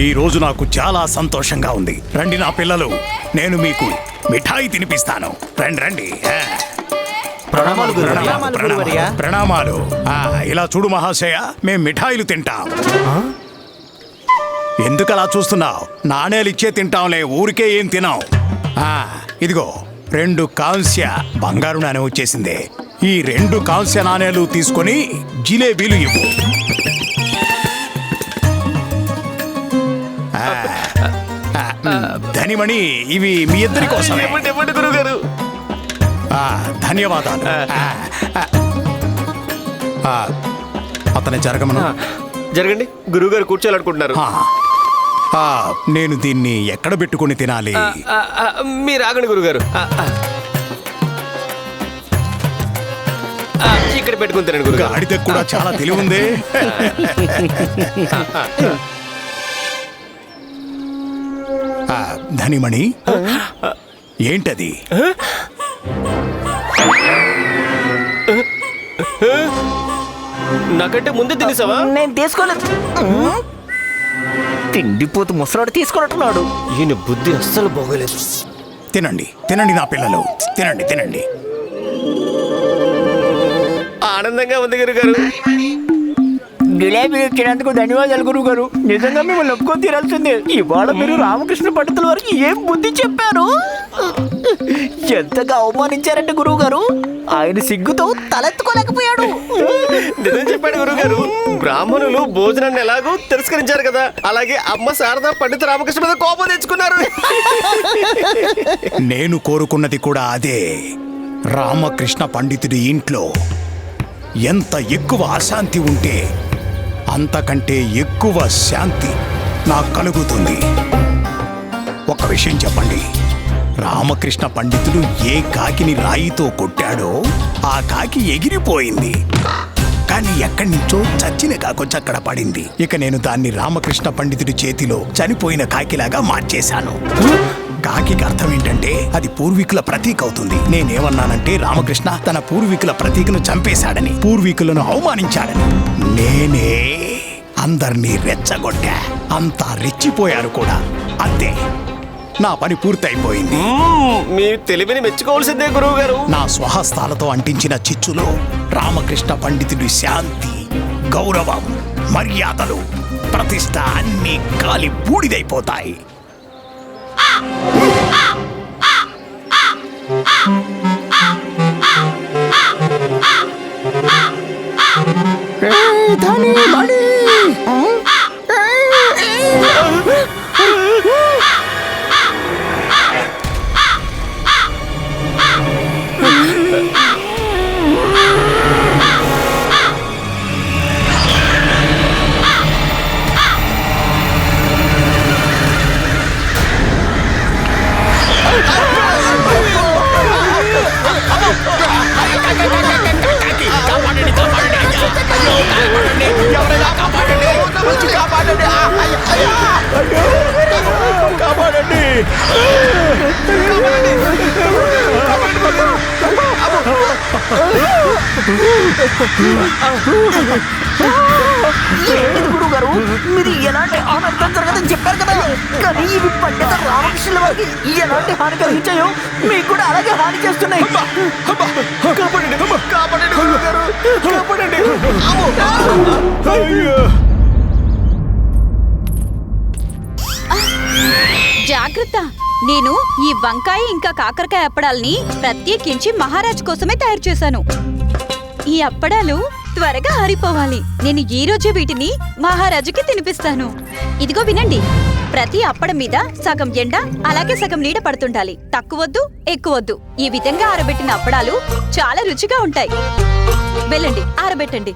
ఈ రోజు నాకు చాలా సంతోషంగా ఉంది. రండి నా పిల్లలు నేను మీకు మిఠాయి తినిపిస్తాను. రండి రండి. ప్రణామాలు ఇలా చూడు మహాశయ మేం మిఠాయిలు తింటాం. ఎందుకు అలా చూస్తున్నావు? నాణేలు ఇచ్చే తింటాంలే ఊరికే ఏం తినాం ఇదిగో రెండు కాంస్య బంగారు నాణెం వచ్చేసింది. ఈ రెండు కాంస్య నాణేలు తీసుకొని జిలేబీలు ఇవ్వు. ధనిమణి ఇవి మీ ఇద్దరి కోసమే. ఇవ్వండి ఇవ్వండి గురుగారు ఆ, ధన్యవాదాలు. అతని జరగమను. జరగండి. గురుగారు కూర్చోాలనుకుంటున్నారు నేను దీన్ని ఎక్కడ పెట్టుకుని తినాలి? మీరు ఆగండి గురుగారు ఇక్కడ పెట్టుకుని తినండి గురుగారు గాడిద కూడా చాలా తెలివి ఉంది. ధనిమణి? ఏంటది? నాకంటే ముందే తినేసావా? నేను తీసుకోలేదు. తిండిపోతు ముసలాడు తీసుకున్నట్టున్నాడు. ఈయన బుద్ధి అస్సలు బాగోలేదు. తినండి తినండి నా పిల్లలు. తినండి తినండి. ఆనందంగా ఉంది గురుగారు. జిలేబీ ఇచ్చినందుకు ధన్యవాదాలు గురువు గారు నిజంగా మిమ్మల్ని ఒప్పుకొని తీరాల్సిందే. ఇవాళ మీరు రామకృష్ణ పండితుల వారికి ఏం బుద్ధి చెప్పారు? ఎంతగా అవమానించారంటే గురువు గారు ఆయన సిగ్గుతో తలెత్తుకోలేకపోయాడు. నిజం చెప్పాడు గురుగారు బ్రాహ్మణులు భోజనాన్ని ఎలాగో తిరస్కరించారు కదా. అలాగే అమ్మ శారద పండిత రామకృష్ణ మీద కోపం తెచ్చుకున్నారు. నేను కోరుకున్నది కూడా అదే. రామకృష్ణ పండితుడి ఇంట్లో ఎంత ఎక్కువ అశాంతి ఉంటే అంతకంటే ఎక్కువ శాంతి నాకు కలుగుతుంది. ఒక విషయం చెప్పండి. రామకృష్ణ పండితుడు ఏ కాకిని రాయితో కొట్టాడో ఆ కాకి ఎగిరిపోయింది. కానీ ఎక్కడి నుంచో చచ్చిన కాకొచ్చి అక్కడ పడింది. ఇక నేను దాన్ని రామకృష్ణ పండితుడి చేతిలో చనిపోయిన కాకిలాగా మార్చేశాను. కాకికి అర్థం ఏంటంటే అది పూర్వీకుల ప్రతీక అవుతుంది. నేనేమన్నానంటే రామకృష్ణ తన పూర్వీకుల ప్రతీకను చంపేశాడని పూర్వీకులను అవమానించాడని. నేనే అందరినీ రెచ్చగొట్టా. అంతా రెచ్చిపోయారు కూడా. అంతే. నా పని పూర్తయిపోయింది. మీ తెలివిని మెచ్చుకోవాల్సిందే గురువు గారు నా స్వహస్తాలతో అంటించిన చిచ్చులో రామకృష్ణ పండితుడి శాంతి గౌరవం మర్యాదలు ప్రతిష్ట అన్ని కాలి బూడిదైపోతాయి. గురువు గారు మీరు ఎలాంటి ఆనందం జరగదని చెప్పారు కదా. కానీ ఇవి పండిత రామకృష్ణుల వారికి ఎలాంటి హాని కలిగించాయో మీకు కూడా అలాగే హాని చేస్తున్నాయి. కాపాడండి కాపాడండి గురువు గారు కాపాడండి. జాగ్రత్త. నేను ఈ వంకాయ ఇంకా కాకరకాయ అప్పడాల్ని ప్రత్యేకించి మహారాజ్ కోసమే తయారు చేశాను. ఈ అప్పడాలు త్వరగా ఆరిపోవాలి. నేను ఈ రోజే వీటిని మహారాజుకి తినిపిస్తాను. ఇదిగో వినండి. ప్రతి అప్పడం మీద సగం ఎండ అలాగే సగం నీడ పడుతుండాలి. తక్కువద్దు ఎక్కువద్దు. ఈ విధంగా ఆరబెట్టిన అప్పడాలు చాలా రుచిగా ఉంటాయి. వెళ్ళండి ఆరబెట్టండి.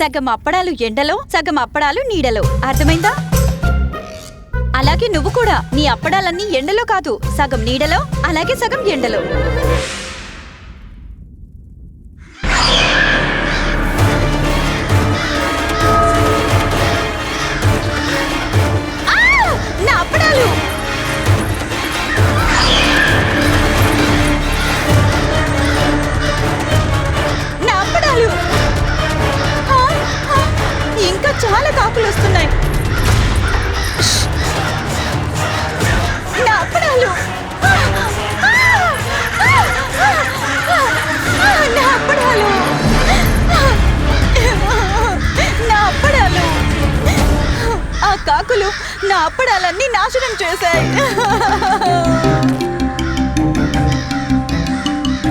సగం అప్పడాలు ఎండలో సగం అప్పడాలు నీడలో. అర్థమైందా? అలాగే నువ్వు కూడా. నీ అప్పడాలన్నీ ఎండలో కాదు. సగం నీడలో అలాగే సగం ఎండలో.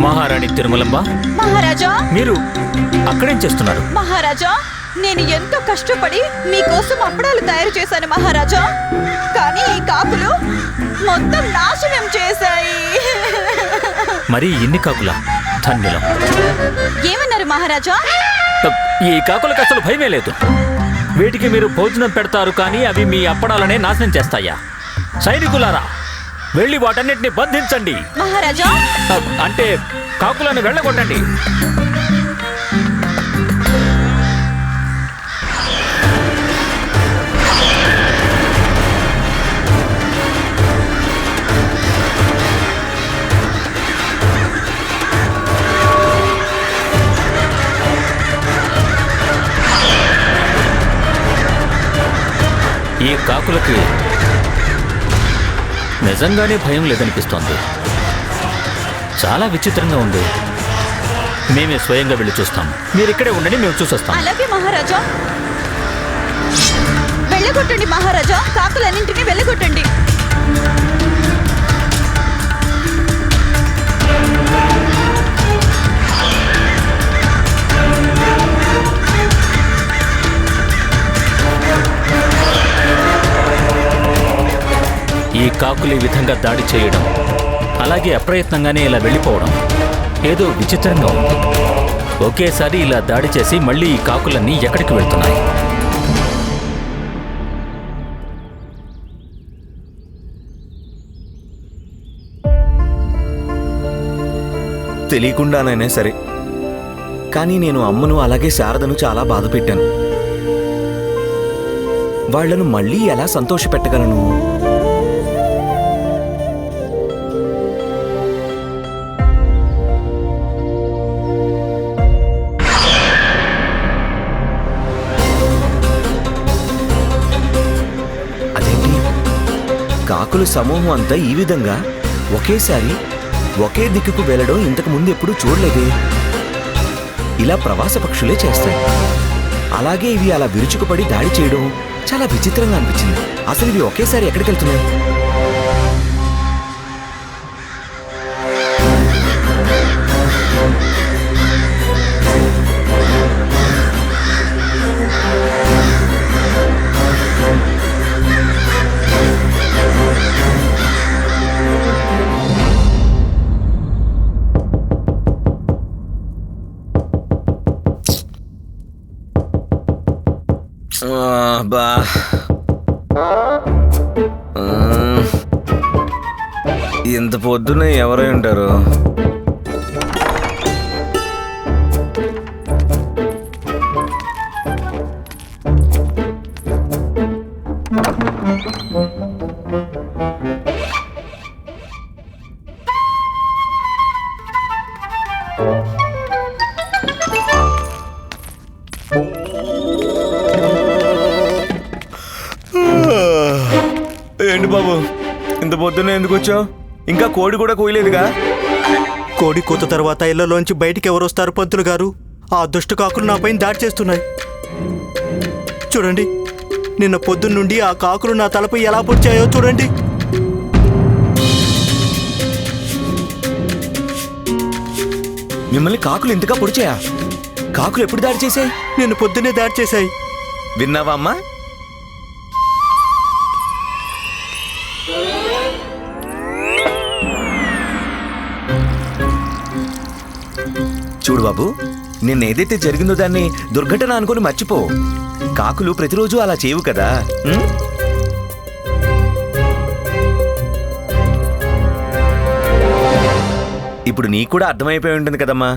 మహారాణి తిరుమలంబ మహారాజా? మీరు అక్కడేం చేస్తున్నారు? మహారాజా నేను ఎంతో కష్టపడి మీకోసం అప్పడాలు తయారు చేశాను మహారాజా. కానీ ఈ కాకులు మొత్తం నాశనం చేశాయి. మరి ఇన్ని కాకులా? ధన్యులం. ఏమన్నారు మహారాజా? ఈ కాకులకు అసలు భయమే లేదు. వీటికి మీరు భోజనం పెడతారు కానీ అవి మీ అప్పడాలనే నాశనం చేస్తాయా? సైనికులారా వెళ్ళి వాటన్నిటిని బంధించండి. మహారాజా! అంటే కాకులను వెళ్ళగొట్టండి. ఈ కాకులకి నిజంగానే భయం లేదనిపిస్తోంది. చాలా విచిత్రంగా ఉంది. మేమే స్వయంగా వెళ్ళి చూస్తాం. మీరు ఇక్కడే ఉండండి మేము చూసొస్తాం. అలాగే మహారాజా. వెళ్ళగొట్టండి మహారాజా. కాకులన్నింటినీ వెళ్ళగొట్టండి. ఈ కాకులు ఈ విధంగా దాడి చేయడం అలాగే అప్రయత్నంగానే ఇలా వెళ్ళిపోవడం ఏదో విచిత్రంగా ఉంది. ఒకేసారి ఇలా దాడి చేసి మళ్ళీ ఈ కాకులన్నీ ఎక్కడికి వెళ్తున్నాయి? తెలియకుండానైనా సరే. కానీ నేను అమ్మను అలాగే శారదను చాలా బాధ పెట్టాను. వాళ్ళను మళ్ళీ ఎలా సంతోషపెట్టగలను? కాకుల సమూహం అంతా ఈ విధంగా ఒకేసారి ఒకే దిక్కుకు వెళ్ళడం ఇంతకు ముందు ఎప్పుడూ చూడలేదే. ఇలా ప్రవాస పక్షులే చేస్తాయి. అలాగే ఇవి అలా విరుచుకుపడి దాడి చేయడం చాలా విచిత్రంగా అనిపించింది. అసలు ఇవి ఒకేసారి ఎక్కడికి వెళ్తున్నాయి? అబ్బా. ఇంత పొద్దున ఎవరై ఉంటారు? ఏంటి బాబు? ఇంత పొద్దున్నే ఎందుకు వచ్చావు? ఇంకా కోడి కూడా కూయలేదుగా? కోడి కూత తర్వాత ఇళ్ళలోంచి బయటికి ఎవరు వస్తారు పంతులు గారు? ఆ దుష్ట కాకులు నాపైన దాడి చేస్తున్నాయి. చూడండి నిన్న పొద్దున్న నుండి ఆ కాకులు నా తలపై ఎలా పొడిచాయో చూడండి. మిమ్మల్ని కాకులు ఇంతగా పొడిచాయా? కాకులు ఎప్పుడు దాడి చేశాయి? నిన్న పొద్దున్నే దాడి చేశాయి. విన్నావా అమ్మా? చూడు బాబు నిన్న ఏదైతే జరిగిందో దాన్ని దుర్ఘటన అనుకుని మర్చిపో. కాకులు ప్రతిరోజు అలా చేయవు కదా ఇప్పుడు నీకు కూడా అర్థమైపోయి ఉంటుంది కదమ్మా.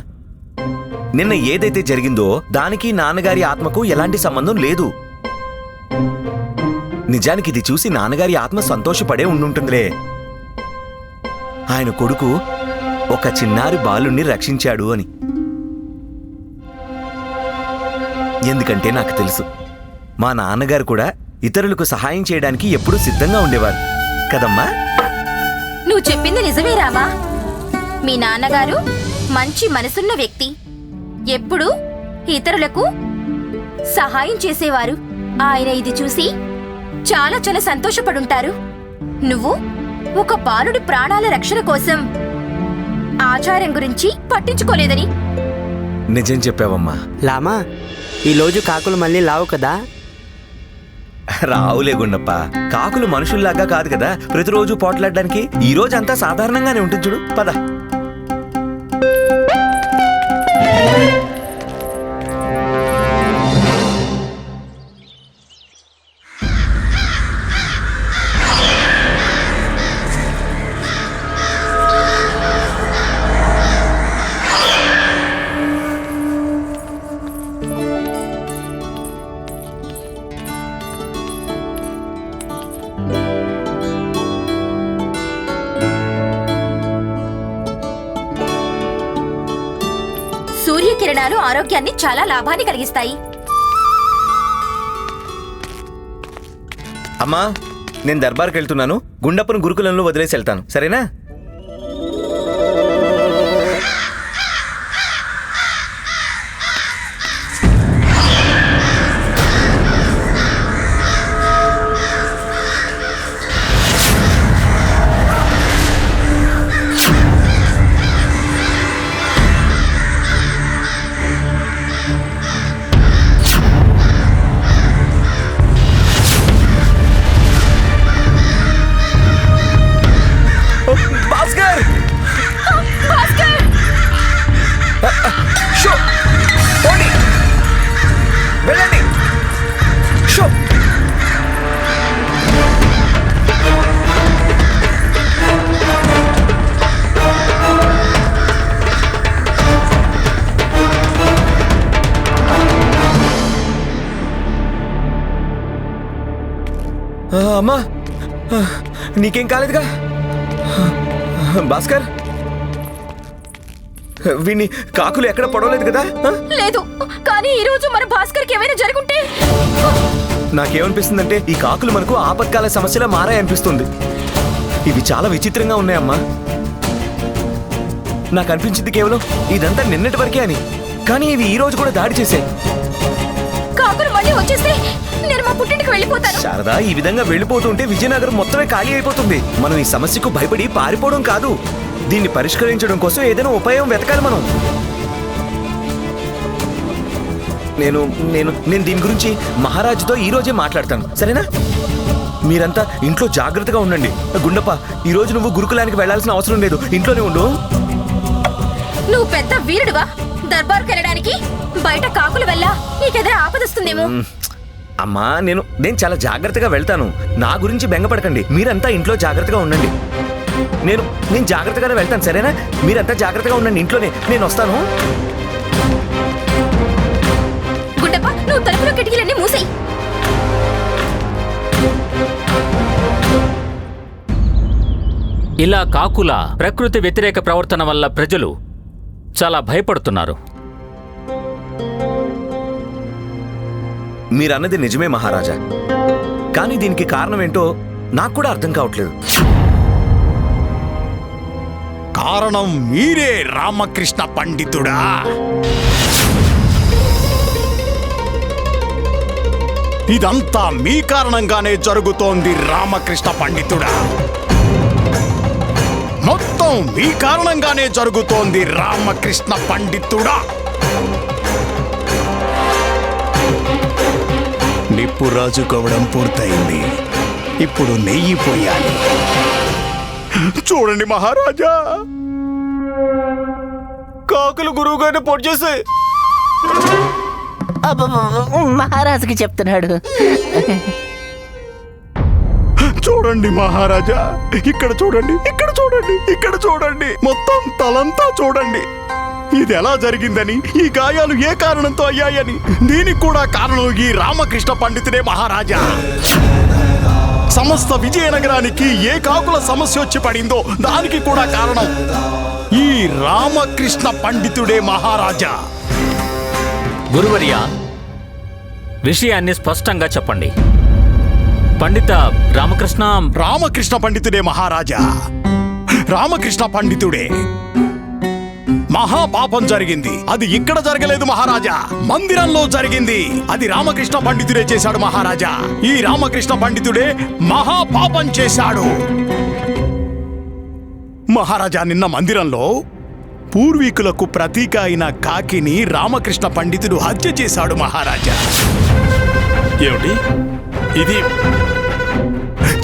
నిన్న ఏదైతే జరిగిందో దానికి నాన్నగారి ఆత్మకు ఎలాంటి సంబంధం లేదు. నిజానికి ఇది చూసి నాన్నగారి ఆత్మ సంతోషపడే ఉండుంటుందిలే. ఆయన కొడుకు ఒక చిన్నారి బాలుణ్ణి రక్షించాడు అని. ఎందుకంటే నాకు తెలుసు. మా నాన్నగారు కూడా ఇతరులకు సహాయం చేయడానికి ఎప్పుడూ సిద్ధంగా ఉండేవారు. కదమ్మా? నువ్వు చెప్పింది నిజమే రామా. మీ నాన్నగారు మంచి మనసున్న వ్యక్తి. ఎప్పుడూ ఇతరులకు సహాయం చేసేవారు. ఆయన ఇది చూసి చాలా చాలా సంతోషపడుంటారు. నువ్వు ఒక బాలుడి ప్రాణాల రక్షణ కోసం ఆచారం గురించి పట్టించుకోలేదని నిజం చెప్పావమ్మా. లామా ఈ రోజు కాకులు మళ్ళీ లావు కదా? రావులే గుండప్ప కాకులు మనుషుల్లాగా కాదు కదా ప్రతిరోజు పోట్లాడడానికి ఈ రోజు అంతా సాధారణంగానే ఉంటుంది చూడు పద. ఆరోగ్యాన్ని చాలా లాభాన్ని కలిగిస్తాయి. అమ్మా నేను దర్బార్కి వెళ్తున్నాను గుండప్పను గురుకులంలో వదిలేసి వెళ్తాను. సరేనా? నీకేం కాలేదుగా? భాస్కర్? విని కాకులు ఎక్కడ పడవలేదు కదా? లేదు కానీ ఈ రోజు మన భాస్కర్కి ఏమైనా జరుగుంటే? నాకేమనిపిస్తుందంటే ఈ కాకులు మనకు ఆపత్కాల సమస్యలా మారాయనిపిస్తుంది. ఇవి చాలా విచిత్రంగా ఉన్నాయమ్మా. నాకు అనిపించింది కేవలం ఇదంతా నిన్నటి వరకే అని. కానీ ఇవి ఈ రోజు కూడా దాడి చేశాయి. మళ్ళీ వచ్చేస్తే నేను మా పుట్టింటికి వెళ్ళిపోతాను. శారదా ఈ విధంగా వెళ్ళిపోతుంటే విజయనగరం మొత్తమే ఖాళీ అయిపోతుంది. మనం ఈ సమస్యకు భయపడి పారిపోవడం కాదు. దీన్ని పరిష్కరించడం కోసం ఏదైనా ఉపాయం వెతకాలి మనం. నేను నేను నేను దీని గురించి మహారాజుతో ఈ రోజే మాట్లాడతాను. సరేనా? మీరంతా ఇంట్లో జాగ్రత్తగా ఉండండి. గుండప్ప ఈ రోజు నువ్వు గురుకులానికి వెళ్ళాల్సిన అవసరం లేదు. ఇంట్లోనే ఉండు. నువ్వు పెద్ద వీరుడువా? దర్బార్కి వెళ్ళడానికి బయట కాకులు వెళ్ళా నీకెదర ఆపదొస్తుందేమో? అమ్మా నేను నేను చాలా జాగ్రత్తగా వెళ్తాను. నా గురించి బెంగపడకండి. మీరంతా ఇంట్లో జాగ్రత్తగా ఉండండి. నేను నేను జాగ్రత్తగానే వెళ్తాను సరేనా? మీరంతా జాగ్రత్తగా ఉండండి ఇంట్లోనే. నేను వస్తాను. గుడ్డప్ప నువ్వు తలుపులు కిటికీలన్నీ మూసేయి. ఇలా కాకుల ప్రకృతి వ్యతిరేక ప్రవర్తన వల్ల ప్రజలు చాలా భయపడుతున్నారు. మీరన్నది నిజమే మహారాజా. కానీ దీనికి కారణం ఏంటో నాకు కూడా అర్థం కావట్లేదు. కారణం మీరే రామకృష్ణ పండితుడా? ఇదంతా మీ కారణంగానే జరుగుతోంది రామకృష్ణ పండితుడా? మొత్తం మీ కారణంగానే జరుగుతోంది రామకృష్ణ పండితుడా? నిప్పు రాజుకోవడం పూర్తయింది. ఇప్పుడు నెయ్యి పోయాలి. చూడండి మహారాజా. కాకులు గురువు గారిని పొడి అబ్బబ్బబ్బ, మహారాజుకి చెప్తున్నాడు. చూడండి మహారాజా. ఇక్కడ చూడండి ఇక్కడ చూడండి ఇక్కడ చూడండి. మొత్తం తలంతా చూడండి. ఇది ఎలా జరిగిందని ఈ గాయాలు ఏ కారణంతో అయ్యాయని? దీనికి కూడా కారణం ఈ రామకృష్ణ పండితుడే మహారాజా. సమస్త విజయనగరానికి ఏ కాకుల సమస్య వచ్చి పడిందో దానికి కూడా కారణం ఈ రామకృష్ణ పండితుడే మహారాజా. గురువర్య విషయాన్ని స్పష్టంగా చెప్పండి. పండిత రామకృష్ణ రామకృష్ణ పండితుడే మహారాజా. రామకృష్ణ పండితుడే. మహాపాపం జరిగింది. అది ఇక్కడ జరగలేదు మహారాజా. మందిరంలో జరిగింది. అది రామకృష్ణ పండితుడే చేశాడు మహారాజా. ఈ రామకృష్ణ పండితుడే మహాపాపం చేశాడు. మహారాజా నిన్న మందిరంలో పూర్వీకులకు ప్రతీక అయిన కాకిని రామకృష్ణ పండితుడు హత్య చేశాడు మహారాజా. ఏమిటి? ఇది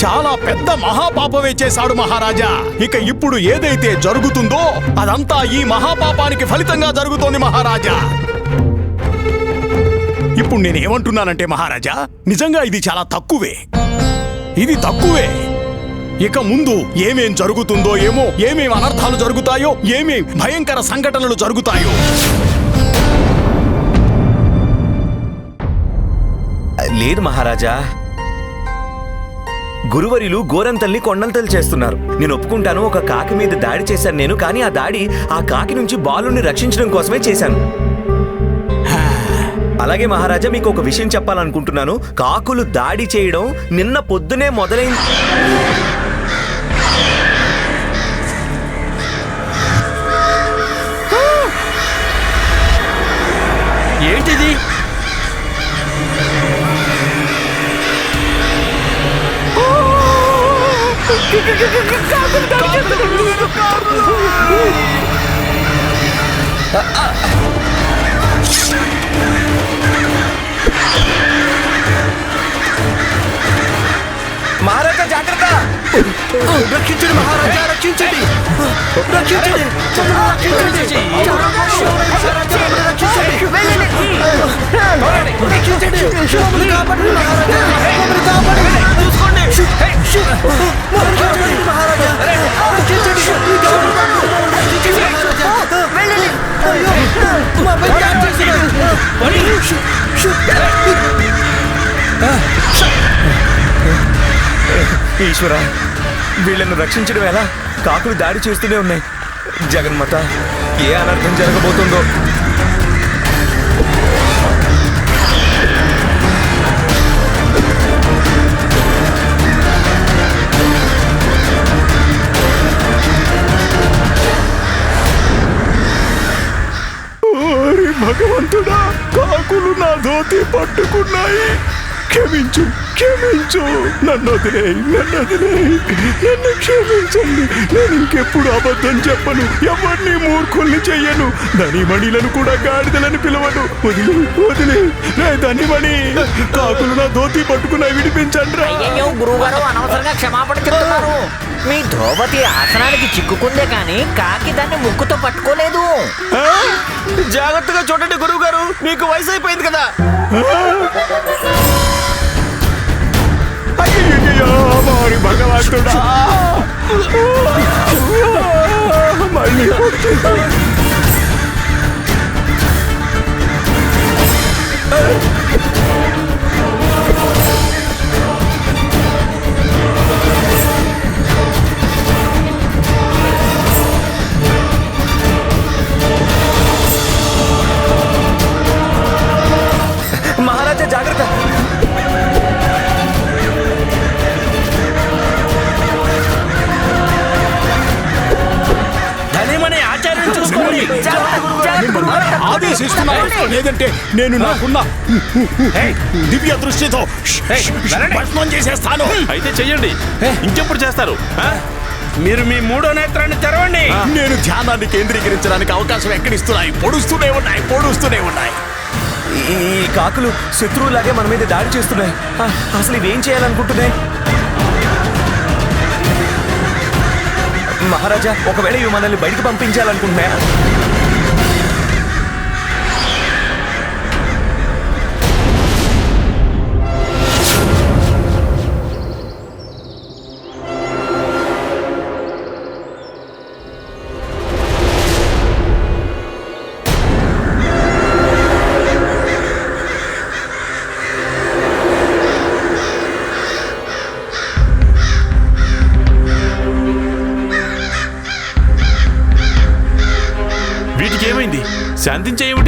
చాలా పెద్ద మహాపాపమే చేశాడు మహారాజా. ఇక ఇప్పుడు ఏదైతే జరుగుతుందో అదంతా ఈ మహాపాపానికి ఫలితంగా జరుగుతోంది మహారాజా. ఇప్పుడు నేనేమంటున్నానంటే మహారాజా నిజంగా ఇది చాలా తక్కువే. ఇది తక్కువే. ఇక ముందు ఏమేం జరుగుతుందో ఏమో ఏమేం అనర్థాలు జరుగుతాయో ఏమేం భయంకర సంఘటనలు జరుగుతాయో. లేదు మహారాజా గురువరిలు గోరంతల్ని కొండంతలు చేస్తున్నారు. నేను ఒప్పుకుంటాను ఒక కాకి మీద దాడి చేశాను నేను కానీ ఆ దాడి ఆ కాకి నుంచి బాలుని రక్షించడం కోసమే చేశాను. అలాగే మహారాజా మీకు ఒక విషయం చెప్పాలనుకుంటున్నాను. కాకులు దాడి చేయడం నిన్న పొద్దునే మొదలైంది. ఏంటిది? రక్షించండి మహారాజా రక్షించండి రక్షించండి రక్షించండి మమ్మల్ని కాపాడండి మహారాజా మమ్మల్ని కాపాడండి చూసుకోండి మహారాజా రక్షించండి రక్షించండి అయ్యో మా పై దాడి చేస్తున్నారు. వీళ్ళను రక్షించడం ఎలా? కాకులు దాడి చేస్తూనే ఉన్నాయి. జగన్మాత ఏ అనర్థం జరగబోతుందో? భగవంతుడా కాకులు నా ధోతి పట్టుకున్నాయి. క్షమించు. క్షమించు. నన్ను వదిలేయి నన్ను వదిలేయి. నన్ను క్షమించండి. నేను ఇంకెప్పుడు అబద్ధం చెప్పను. ఎవరిని మూర్ఖుల్ని చెయ్యను. ధనిమణిలను కూడా గాడిదలని పిలవను. వదిలే వదిలే రే ధనిమణి కాకులు నా ధోతి పట్టుకున్నాయి విడిపించండి రా. గురువుగారు అనవసరంగా క్షమాపణ చెప్తున్నారు. మీ ధోవతి ఆసనానికి చిక్కుకుందే కానీ కాకి దాన్ని ముక్కుతో పట్టుకోలేదు. జాగ్రత్తగా చూడండి గురువు గారు మీకు వయసు అయిపోయింది కదా. మారి భగవంతుడా ఆదేశిస్తున్నాను లేదంటే నేను నాకున్న దివ్య దృష్టితో. భస్మం చేసేస్తాను. అయితే చెయ్యండి. ఇంకెప్పుడు చేస్తారు? మీరు మీ మూడో నేత్రాన్ని తెరవండి. నేను ధ్యానాన్ని కేంద్రీకరించడానికి అవకాశం ఎక్కడిస్తున్నాయి? పొడుస్తూనే ఉన్నాయి పొడుస్తూనే ఉన్నాయి. ఈ కాకులు శత్రువులాగే మన మీద దాడి చేస్తున్నాయి. ఆ, అసలు ఇవేం చేయాలనుకుంటున్నాయి? మహారాజా ఒకవేళ ఇవి మనల్ని బయటికి పంపించాలనుకుంటున్నాయా? వీటికి ఏమైంది శాంతించేమిటి